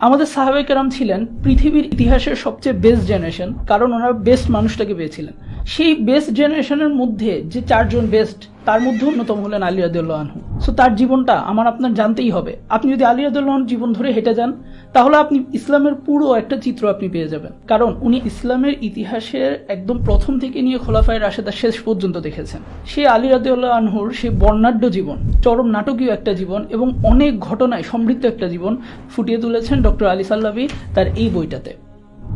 আমাদের সাহাবে কেরাম ছিলেন পৃথিবীর ইতিহাসের সবচেয়ে বেস্ট জেনারেশন কারণ ওনারা বেস্ট মানুষটাকে পেয়েছিলেন। সেই বেস্ট জেনারেশনের মধ্যে যে চারজন বেস্ট তার মধ্যে অন্যতম হলেন আলী রাদিউল্লাহ আনহু। সো তার জীবনটা আমার আপনার জানতেই হবে। আপনি যদি আলী রাদিউল্লাহ জীবন ধরে হেঁটে যান, তাহলে আপনি ইসলামের পুরো একটা চিত্র আপনি পেয়ে যাবেন। কারণ উনি ইসলামের ইতিহাসের একদম প্রথম থেকে নিয়ে খোলাফায় রাশেদার শেষ পর্যন্ত দেখেছেন। সেই আলী রাদিউল্লাহ আনহুর সেই বর্ণাঢ্য জীবন, চরম নাটকীয় একটা জীবন এবং অনেক ঘটনায় সমৃদ্ধ একটা জীবন ফুটিয়ে তুলেছেন ডক্টর আলী তার এই বইটাতে।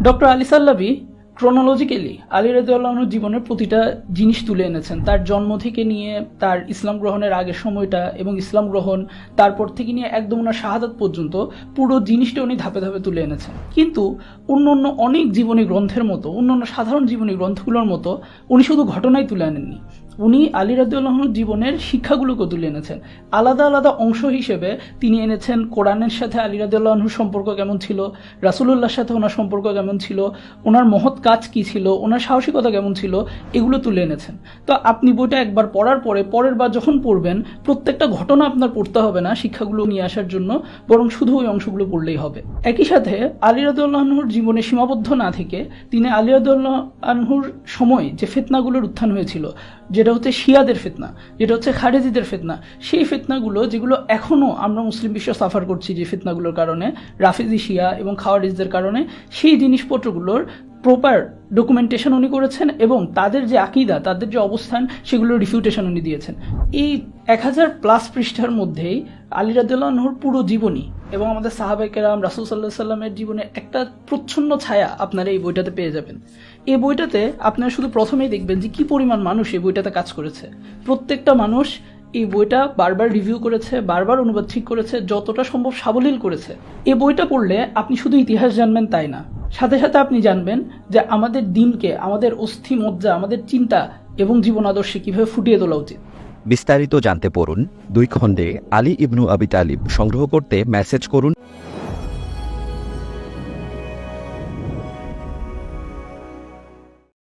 Doctor Ali Sallabi chronologically Ali রাজিউল্লাহর জীবনের প্রতিটা জিনিস তুলে এনেছেন। তার জন্ম থেকে নিয়ে, তার ইসলাম গ্রহণের আগের সময়টা এবং ইসলাম গ্রহণ, তারপর থেকে নিয়ে একদম ওনার শাহাদাত পর্যন্ত পুরো জিনিসটা উনি ধাপে ধাপে তুলে এনেছেন। কিন্তু অন্য অন্য অনেক জীবনী গ্রন্থের মতো, অন্য অন্য সাধারণ জীবনী গ্রন্থগুলোর মতো উনি শুধু ঘটনাই তুলে আনেননি। উনি আলী রাদিউল্লাহর জীবনের শিক্ষাগুলোকে তুলে এনেছেন। আলাদা আলাদা অংশ হিসেবে তিনি এনেছেন কোরআনের সাথে আলী রাদিউল্লাহর সম্পর্ক কেমন ছিল, রাসুলুল্লাহর সাথে ওনার সম্পর্ক কেমন ছিল, ওনার মহৎ কাজ কি ছিল, ওনার সাহসিকতা কেমন ছিল, এগুলো তুলে এনেছেন। তো আপনি বইটা একবার পড়ার পরে, পরের বার যখন পড়বেন, প্রত্যেকটা ঘটনা আপনার পড়তে হবে না শিক্ষাগুলো নিয়ে আসার জন্য, বরং শুধু ওই অংশগুলো পড়লেই হবে। একই সাথে আলী রাদিউল্লাহর জীবনে সীমাবদ্ধ না থেকে তিনি আলী রাদিউল্লাহ আনহুর সময় যে ফেতনাগুলোর উত্থান হয়েছিল যেটা হচ্ছে শিয়াদের ফেতনা, যেটা হচ্ছে খারেজিদের ফেতনা, সেই ফেতনাগুলো যেগুলো এখনও আমরা মুসলিম বিশ্ব সাফার করছি যে ফেতনাগুলোর কারণে, রাফিজি শিয়া এবং খাওয়ারিজদের কারণে, সেই জিনিসপত্রগুলোর প্রপার ডকুমেন্টেশন উনি করেছেন এবং তাদের যে আকিদা, তাদের যে অবস্থান সেগুলোর রিফিউটেশন উনি দিয়েছেন। এই এক হাজার প্লাস পৃষ্ঠার মধ্যেই আলী রাদিউল্লাহর পুরো জীবনী এবং আমাদের সাহাবাইকেরাম রাসুল সাল্লাহ সাল্লামের জীবনে একটা প্রচ্ছন্ন ছায়া আপনারা এই বইটাতে পেয়ে যাবেন। এই বইটাতে আপনারা শুধু প্রথমেই দেখবেন যে কি পরিমাণ মানুষ এই বইটাতে কাজ করেছে। প্রত্যেকটা মানুষ এই বইটা বারবার রিভিউ করেছে, বারবার অনুবাদ ঠিক করেছে, যতটা সম্ভব সাবলীল করেছে। এই বইটা পড়লে আপনি শুধু ইতিহাস জানবেন তাই না? সাথে সাথে আপনি জানবেন যে আমাদের দিনকে, আমাদের অস্থি মজ্জা আমাদের চিন্তা এবং জীবন আদর্শে কীভাবে ফুটিয়ে তোলা উচিত। বিস্তারিত জানতে পড়ুন দুই খণ্ডে আলী ইবনু আবি তালিব সংগ্রহ করতে মেসেজ করুন